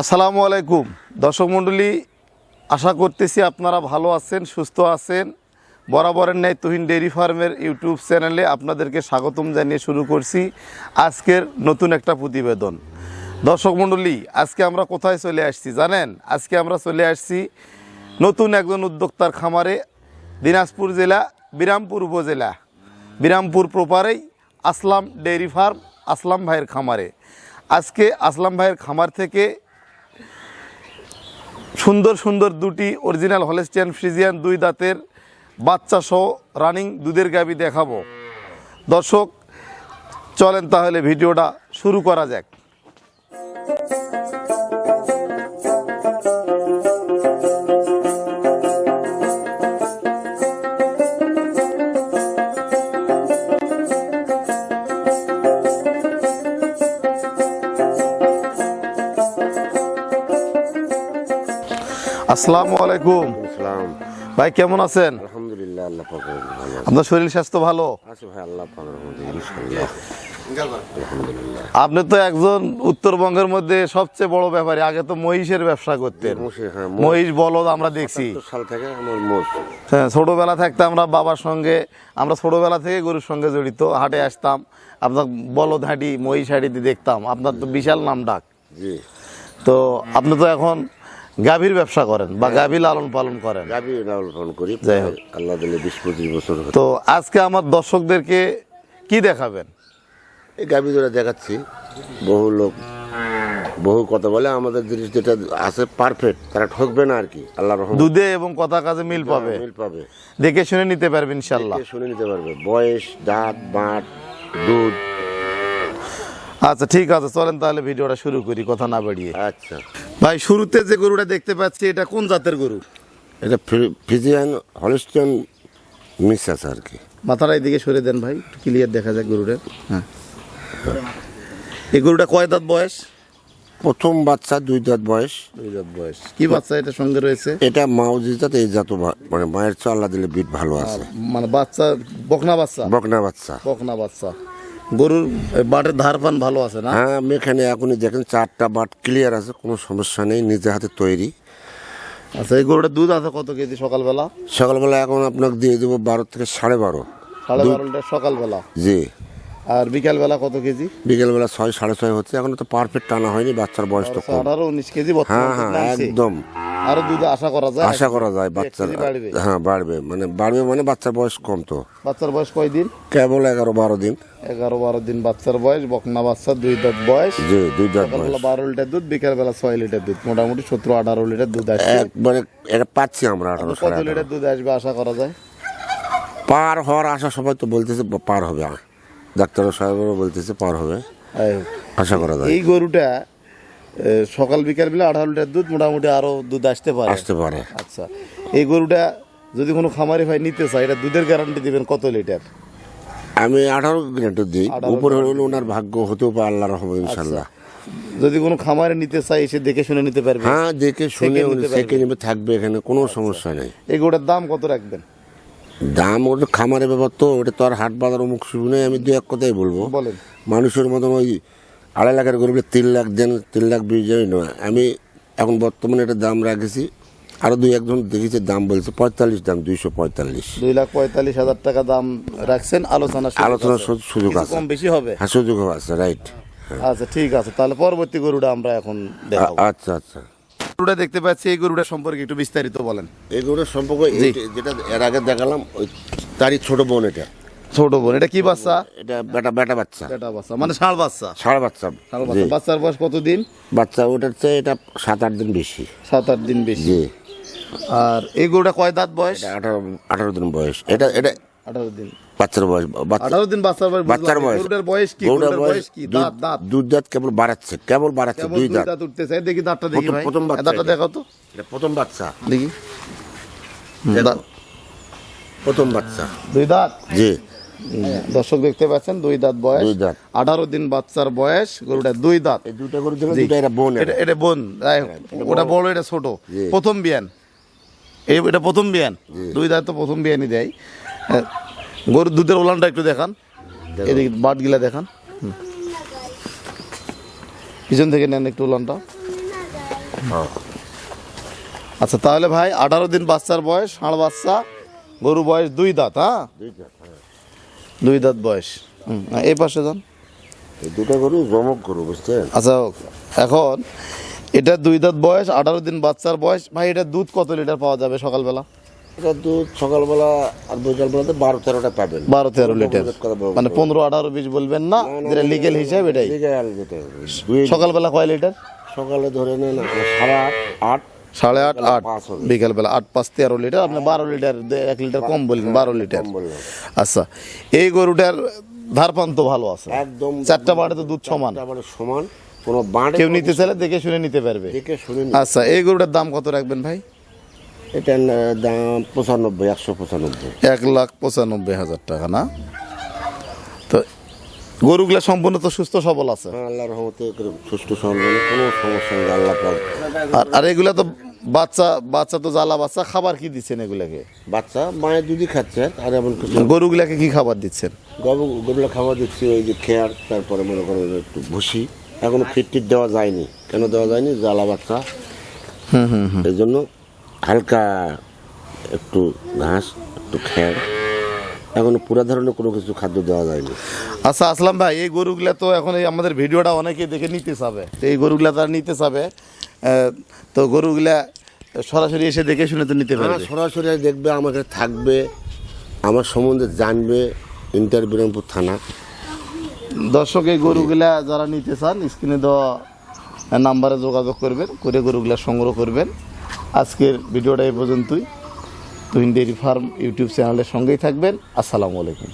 আসসালামু আলাইকুম। দর্শক মণ্ডলী, আশা করতেছি আপনারা ভালো আছেন, সুস্থ আছেন। বরাবরের ন্যায় তুহিন ডেয়ারি ফার্মের ইউটিউব চ্যানেলে আপনাদেরকে স্বাগতম জানিয়ে শুরু করছি আজকের নতুন একটা প্রতিবেদন। দর্শক মণ্ডলী, আজকে আমরা কোথায় চলে আসছি জানেন? আজকে আমরা চলে আসছি নতুন একজন উদ্যোক্তার খামারে, দিনাজপুর জেলা, বিরামপুর উপজেলা। বিরামপুর প্রপারেই আসলাম ডেয়ারি ফার্ম, আসলাম ভাইয়ের খামারে। আজকে আসলাম ভাইয়ের খামার থেকে সুন্দর সুন্দর দুটি অরিজিনাল হলেস্টিয়ান ফ্রিজিয়ান দুই দাঁতের বাচ্চা সহ রানিং দুধের গাবি দেখাবো। দর্শক, চলেন তাহলে ভিডিওটা শুরু করা যাক। আসসালামু আলাইকুম। ইসলাম ভাই কেমন আছেন? আলহামদুলিল্লাহ আল্লাহ ভালো আপনার শরীর স্বাস্থ্য ভালো? আছে ভাই আল্লাহ ইনশাআল্লাহ। আপনি তো একজন উত্তরবঙ্গের মধ্যে সবচেয়ে বড় ব্যাপারী আগে তো মহিষের ব্যবসা করতেন। মহিষ, হ্যাঁ, বলদ আমরা দেখছি। হ্যাঁ, ছোটবেলা থাকতে আমরা বাবার সঙ্গে আমরা ছোটবেলা থেকে গরুর সঙ্গে জড়িত হাটে আসতাম। আপনার বলদ হাঁটি মহিষ হাঁটিতে দেখতাম। আপনার তো বিশাল নাম ডাক। তো আপনি তো এখন গাভীর ব্যবসা করেন বা গাভী লালন পালন করেন। গাবি লালন পালন করি। যাই হোক। আল্লাহ দিলে বিশ পঁচিশ বছর তো আজকে আমার দর্শকদেরকে কি দেখাবেন? এই গাবি ধরে দেখাচ্ছি। বহু লোক বহু কথা বলে। আমাদের জিনিস যেটা আছে পারফেক্ট তারা ঠকবে না আর কি। আল্লাহ রহমান দুধে এবং কথা কাজে মিল পাবে। মিল পাবে। দেখে শুনে নিতে পারবেন ইনশাল্লাহ শুনে নিতে পারবে। বয়স দাঁত বাঁট দুধ। আচ্ছা ঠিক আছে চলেন তাহলে ভিডিওটা শুরু করি কথা না বাড়িয়ে। আচ্ছা। ভাই শুরুতে যে গরুটা দেখতে পাচ্ছি এটা কোন জাতের গরু? এটা ফিজিয়ান হলিস্টিয়ান মিক্স আছে আর কি। মাথাটা এদিকে সরে দেন ভাই ক্লিয়ার দেখা যায় গরুটা। হ্যাঁ। এই গরুটা কয় দাঁত বয়স? প্রথম বাচ্চা দুই দাঁত বয়স। দুই দাঁত বয়স। কি বাচ্চা এটা সঙ্গে রয়েছে? এটা মাউজি জাত এই জাত মানে মায়ের চা আল্লাহ দিলে বিট ভালো আছে। মানে বাচ্চা বকনা বাচ্চা? বকনা বাচ্চা। বকনা বাচ্চা। গরুর বাটের ধার পান ভালো আছে না? হ্যাঁ আমি এখানে এখনই দেখেন চারটা বাট ক্লিয়ার আছে কোনো সমস্যা নেই নিজে হাতে তৈরি। আচ্ছা এই গরুটার দুধ আছে কত কেজি সকালবেলা? সকালবেলা এখন আপনাকে দিয়ে দেবো বারো থেকে সাড়ে বারো। সাড়ে বারো লিটার সকালবেলা? জি। আর বিকালবেলা কত কেজি? বিকেলবেলা ছয় সাড়ে ছয় হচ্ছে এখন তো পারফেক্ট টানা হয়নি বাচ্চার বয়স তো আঠারো উনিশ কেজি হ্যাঁ হ্যাঁ একদম। আরও দুধ আশা করা যায় আশা করা যায় বাচ্চার। হ্যাঁ বাড়বে। মানে বাড়বে মানে বাচ্চার বয়স কম তো। বাচ্চার বয়স কয় দিন? কেবল এগারো বারো দিন। এগারো বারো দিন বাচ্চার বয়স বকনা বাচ্চা দুই দাঁত বয়স। জি দুই দাঁত বয়স। বারো লিটার দুধ বিকালবেলা ছয় লিটার দুধ। মোটামুটি সতেরো আঠারো লিটার দুধ আসবে। একবারে এটা পাচ্ছি আমরা আঠারো কত লিটার দুধ আসবে আশা করা যায়? পার হওয়ার আশা সবাই তো বলতেছে পার হবে। ডাক্তার সাহেবও বলতেছে পার হবে। আশা করা যায়। এই গরুটা সকাল বিকাল বেলা আঠারো লিটার দুধ মোটামুটি আরও দুধ আসতে পারে। আসতে পারে। আচ্ছা এই গরুটা যদি কোনো খামারি ভাই নিতে চায় এটা দুধের গ্যারান্টি দিবেন কত লিটার? আমি আঠারো গ্রেড দিই। 18 উপরে হলে ওনার ভাগ্য হতেও পারে আল্লাহ রহমান ইনশাল্লাহ যদি কোনো খামারে নিতে চায় এসে দেখে শুনে নিতে পারবে। হ্যাঁ দেখে শুনে সেকে উনি নিতে নেবে থাকবে এখানে কোনো সমস্যা নেই। এই গরুটার দাম কত রাখবেন? দাম ওটা খামারের ব্যাপার তো ওটা তো আর হাট বাজার অমুক শুরু নেই আমি দু এক কথাই বলব। বলেন। মানুষের মতন ওই আড়াই লাখের গরুগুলো তিন লাখ দেন তিন লাখ বিশ হাজারই নয়। আমি এখন বর্তমানে এটা দাম রাখেছি। আরও দুই একজন দেখেছি দাম বলছে পঁয়তাল্লিশ দাম দুইশো পঁয়তাল্লিশ। দুই লাখ পঁয়তাল্লিশ হাজার টাকা দাম রাখছেন আলোচনা আলোচনার। সুযোগ আছে। কম বেশি হবে। হ্যাঁ সুযোগ আছে রাইট আচ্ছা ঠিক আছে। তাহলে পরবর্তী গরুটা আমরা এখন দেখাবো। আচ্ছা আচ্ছা। গরুটা দেখতে পাচ্ছি এই গরুটা সম্পর্কে একটু বিস্তারিত বলেন। এই গরুর সম্পর্কে এই- যেটা এর আগে দেখালাম ওই তারই ছোট বোন এটা। ছোট বোন এটা কি বাচ্চা? এটা বেটা বেটা বাচ্চা। বেটা বাচ্চা মানে ষাঁড় বাচ্চা। ষাড় বাচ্চা ষাঁড় বাচ্চা। বাচ্চার বয়স কতদিন? বাচ্চা ওটার চেয়ে এটা সাত আট দিন বেশি। সাত আট দিন বেশি। জি। আর এই গরুটা কয় দাঁত বয়স? আঠারো আঠারো দিন বয়স। এটা এটা আঠারো দিন। বাচ্চার বয়স আঠারো দিন বাচ্চার বয়স বাচ্চার বয়স। গরুটার বয়স কি? গরুটার গরুটার বয়স কি? দাঁত দাঁত। দুধ দাঁত কেবল বাড়াচ্ছে কেবল বাড়াচ্ছে দুই দুই দাঁত দাঁত উঠতেছে। দেখি দাঁতটা দেখি ভাই। প্রথম বাচ্চা দাঁতটা দেখাও তো। এটা প্রথম বাচ্চা। দেখি। প্রথম বাচ্চা। দুই দাঁত? জি। দর্শক দেখতে পাচ্ছেন দুই দাঁত বয়স আঠারো দিন বাচ্চার বয়স গরুটা দুই দাঁত। দুটা এটা বোন ওটা বড়। এটা ছোট। প্রথম বিয়ান। এই এটা প্রথম বিয়ান। দুই দাঁত তো প্রথম বিয়ানই দেয়। হ্যাঁ, গরুর দুধের ওলানটা একটু দেখান। এদিকে বাটগুলা দেখান। পিছন থেকে নেন একটু ওলানটা। হ্যাঁ। আচ্ছা তাহলে ভাই আঠারো দিন বাচ্চার বয়স ষাঁড় বাচ্চা গরু বয়স দুই দাঁত হ্যাঁ? হ্যাঁ। দুই দাঁত বয়স। এই পাশে যান। দুটা গরু জমক গরু বুঝছেন? আচ্ছা এখন এটা দুই দাঁত বয়স আঠারো দিন বাচ্চার বয়স। ভাই এটা দুধ কত লিটার পাওয়া যাবে সকালবেলা? এটা দুধ সকালবেলা আর বিকালবেলাতে বারো তেরোটা পাবেন। বারো তেরো লিটার। মানে পনেরো আঠারো বিশ বলবেন না যেটা লিগেল হিসাব এটাই। সকালবেলা কয় লিটার? সকালে ধরে নেন সাড়ে আট আট সাড়ে আট আট। বিকালবেলা আট পাঁচ তেরো লিটার আপনি বারো লিটার এক লিটার কম বললেন বারো লিটার। আচ্ছা এই গরুটার ধারপান তো ভালো আছে। একদম চারটা বাড়ে তো দুধ সমান। সমান কোনো বাঁড়ে কেউ নিতে চাইলে দেখে শুনে নিতে পারবে। দেখে শুনে আচ্ছা এই গরুটার দাম কত রাখবেন ভাই? এটার দাম পঁচানব্বই একশো পঁচানব্বই। এক লাখ পঁচানব্বই হাজার টাকা না? তো গরুগুলা সম্পূর্ণ তো সুস্থ সবল আছে। হ্যাঁ, আল্লাহর রহমতে সহল মানে কোনো সমস্যা নেই আল্লাহ আর আর এগুলা তো বাচ্চা বাচ্চা তো জ্বালা বাচ্চা খাবার কি দিচ্ছেন এগুলাকে? বাচ্চা মায়ের দুধই খাচ্ছে আর এমন কিছু গরুগুলাকে কি খাবার দিচ্ছেন? গরু গরুলা খাবার দিচ্ছি ওই যে খেয়ার তারপরে মনে করো একটু ভুসি। এখনও ফিট টিট দেওয়া যায়নি। কেন দেওয়া যায়নি? জ্বালা বাচ্চা। হুম হুম হুম। এই জন্য হালকা একটু ঘাস একটু খেয়ার। এখনও পুরা ধরনের কোনো কিছু খাদ্য দেওয়া যায়নি। আচ্ছা আসলাম ভাই এই গরুগুলা তো এখন এই আমাদের ভিডিওটা অনেকে দেখে নিতে চাবে। তো এই গরুগুলা তারা নিতে চাবে। তো গরুগুলা সরাসরি এসে দেখে শুনে তো নিতে পারবে। সরাসরি দেখবে আমাকে থাকবে আমার সম্বন্ধে জানবে ইন্টার বিরামপুর থানা। দর্শক এই গরুগুলা যারা নিতে চান স্ক্রিনে দেওয়া নাম্বারে যোগাযোগ করবেন করে গরুগুলা সংগ্রহ করবেন। আজকের ভিডিওটা এই পর্যন্তই। তুহিন ডেয়ারি ফার্ম ইউটিউব চ্যানেলের সঙ্গেই থাকবেন। আসসালামু আলাইকুম।